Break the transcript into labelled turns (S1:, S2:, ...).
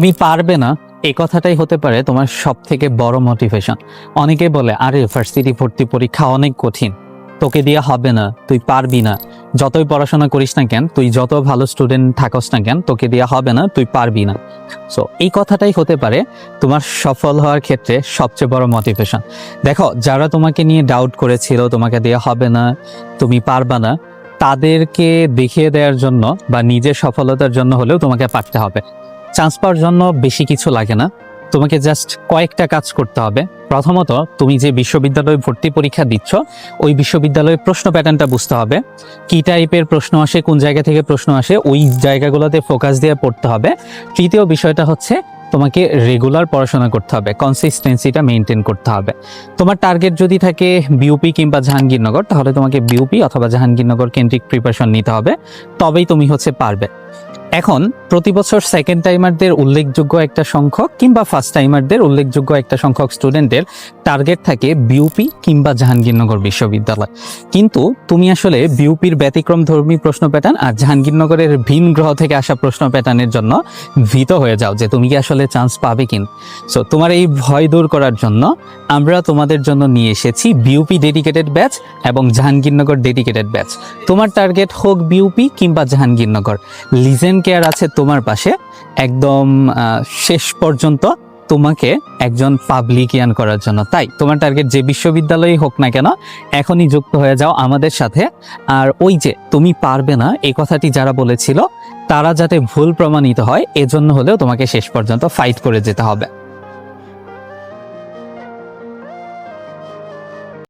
S1: তুমি পারবে না। এই কথাটাই হতে পারে তোমার সব থেকে বড় মোটিভেশন অনেকে বলে, আরে ভার্সিটি ভর্তি পরীক্ষা অনেক কঠিন। তোকে দিয়ে হবে না, তুই পারবি না। যতই পড়াশোনা করিস না কেন, তুই যত ভালো স্টুডেন্ট থাকস না কেন, তোকে দিয়ে হবে না, তুই পারবি না। সো এই কথাটাই হতে পারে তোমার সফল হওয়ার ক্ষেত্রে সবচেয়ে বড় মোটিভেশন দেখো, যারা তোমাকে নিয়ে ডাউট করেছিল, তোমাকে দিয়ে হবে না, তুমি পারবা না, তাদেরকে দেখিয়ে দেওয়ার জন্য বা নিজের সফলতার জন্য হলেও তোমাকে পারতে হবে। চান্স পাওয়ার জন্য বেশি কিছু লাগে না। তোমাকে জাস্ট কয়েকটা কাজ করতে হবে। প্রথমত, তুমি যে বিশ্ববিদ্যালয়ে ভর্তি পরীক্ষা দিচ্ছ, ওই বিশ্ববিদ্যালয়ের প্রশ্ন প্যাটার্নটা বুঝতে হবে। কি টাইপের প্রশ্ন আসে, কোন জায়গা থেকে প্রশ্ন আসে, ওই জায়গাগুলোতে ফোকাস দিয়ে পড়তে হবে। তৃতীয় বিষয়টা হচ্ছে, তোমাকে রেগুলার পড়াশোনা করতে হবে কনসিস্টেন্সিটা মেনটেন করতে হবে। তোমার টার্গেট যদি থাকে বিউপি কিংবা জাহাঙ্গীরনগর, তাহলে তোমাকে বিউপি অথবা জাহাঙ্গীরনগর কেন্দ্রিক প্রিপারেশন নিতে হবে। তবেই তুমি হচ্ছে পারবে। এখন প্রতি বছর সেকেন্ড টাইমারদের উল্লেখযোগ্য একটা সংখ্যক কিংবা ফার্স্ট টাইমারদের উল্লেখযোগ্য একটা সংখ্যক স্টুডেন্টের টার্গেট থাকে বিউপি কিংবা জাহাঙ্গীরনগর বিশ্ববিদ্যালয়। কিন্তু, তুমি আসলে বিউপির ব্যতিক্রম ধর্মী প্রশ্ন প্যাটার্ন আর জাহাঙ্গীরনগরের ভিন গ্রহ থেকে আসা প্রশ্ন প্যাটার্নের জন্য ভীত হয়ে যাও যে তুমি কি আসলে চান্স পাবে কিন। সো তোমার এই ভয় দূর করার জন্য আমরা তোমাদের জন্য নিয়ে এসেছি বিউপি ডেডিকেটেড ব্যাচ এবং জাহাঙ্গীরনগর ডেডিকেটেড ব্যাচ তোমার টার্গেট হোক বিউপি কিংবা জাহাঙ্গীরনগর। লিজেন কেয়ার আছে তোমার পাশে। একদম শেষ পর্যন্ত তোমাকে একজন পাবলিকিয়ান করার জন্য। তাই, তোমার টার্গেট যে বিশ্ববিদ্যালয়েই হোক না কেন, এখনই যুক্ত হয়ে যাও আমাদের সাথে। আর ওই যে, তুমি পারবে না, এই কথাটি যারা বলেছিল, তারা যাতে ভুল প্রমাণিত হয়, এজন্য হলেও তোমাকে শেষ পর্যন্ত ফাইট করে যেতে হবে।